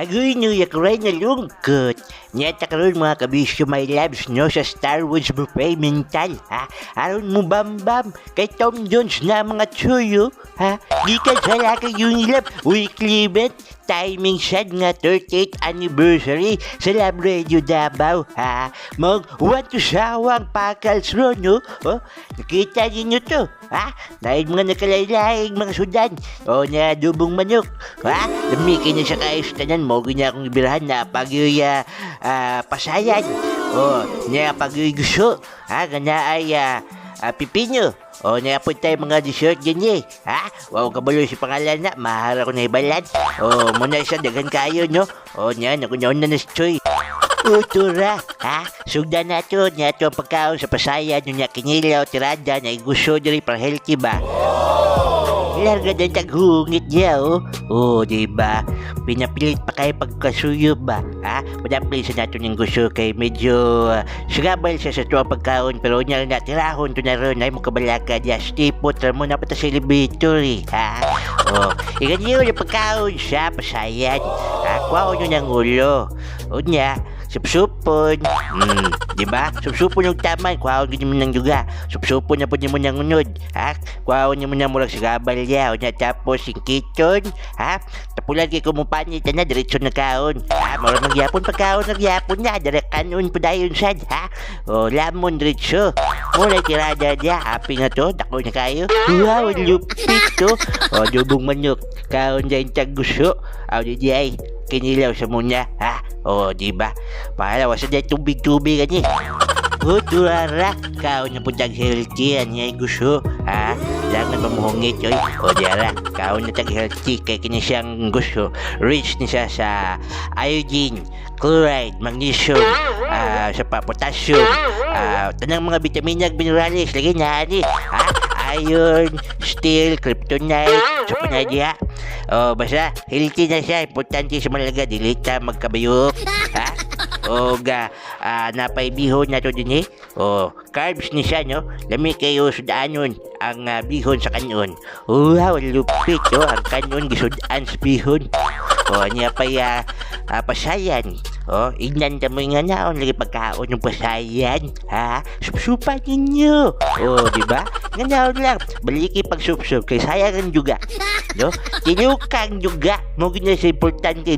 Agoy nyo yakray na lungkot. Nyata karon mga kabisyo my loves no sa Star Wars Buffet Mental ha. Aron mo bambam kay Tom Jones na mga tsuyo ha. Di ka sala kay Unilab weekly event timing sad nga 38th anniversary sa Lab Radio Davao ha. Mag want to sawang pakals ro no. Oh, nakita ninyo to ha. Dahil mga nakalaylahing mga sudan. O na dubong manok ha. Lamikin niya sa kaayos tanan mo ganya akong ibirahan na pag uh, ah, pasayan. O niya pag gusto ha. Gana ay ah, ah, pipinyo. O niya po tayo mga dessert ganyan ha. Wow kabalo si pangalan na mahara ko na ibalan. O muna isa dagan kayo no. O niya nakunaon na na si Choy. Utura, ha? Sugda na to, niya to ang pagkaon sa pasaya, niya kinilaw, tirada, na gusto diri para healthy ba? Larga din taghungit niya, oh. Oh, di ba? Pinapilit pa kayo pagkasuyo ba? Ha? Padaplay sa nato ng gusto kay medyo uh, sigabal siya sa tuwa pagkaon pero niya na tirahon to na ron ay mo kabalaka niya stipot mo na pata celebrator eh, ha? Oh, ikan niyo yung pagkaon siya pasayan. Ha? Kuha nyo ng ulo. O niya, supsupon. Hmm, di ba? Supsupon yung taman. Kuha ko mo ng duga. Supsupon na po niyo mo ng unod. Ha? Kuha ko mo na murag sigabal niya. O niya, tapos yung kitchen. Ha? Tapulan kay kumupanit na diretso na kaon. Ha? Mura magyapon pagkaon nagyapon na. Direk kanon po dayon sad. Ha? O, lamon diretso. Mura tirada niya. Happy nga to. Dako na kayo. Wow, lupit to. O, dubong manok. Kaon dyan tag gusto. Aw, di di ay. Kinilaw sa muna. Ha? O, di ba? Para wasa dyan tubig-tubig ani. O, na po tag healthy. Ani ay gusto. Ha? Langan mamuhungit oy. O, diara. Kaon na tag healthy. Kaya kini siyang gusto. Rich ni siya sa iodine, chloride, magnesium, ah, sa pa, potassium, ah, tanang mga vitamina at minerales. Lagi na ani. Ha? Iron, steel, kryptonite, sa panadya. Oh, basta healthy na siya. Importante sa malaga, dili ta magkabayok. Ha? O ga, napay bihon na to din eh. O, carbs ni siya, no? Lami kayo sudaanon ang ah, bihon sa kanon. Wow, lupit, oh. Ang kanon gisudaan sa bihon. O, niya pa ya, ah, pasayan. O, ignan mo nga naon lagi pagkaon ng pasayan. Ha? Supsupan ninyo. O, di ba? Nga naon lang. Baliki pag supsup kay sayangan juga. No? Tinukang juga. Mo gina sa importante.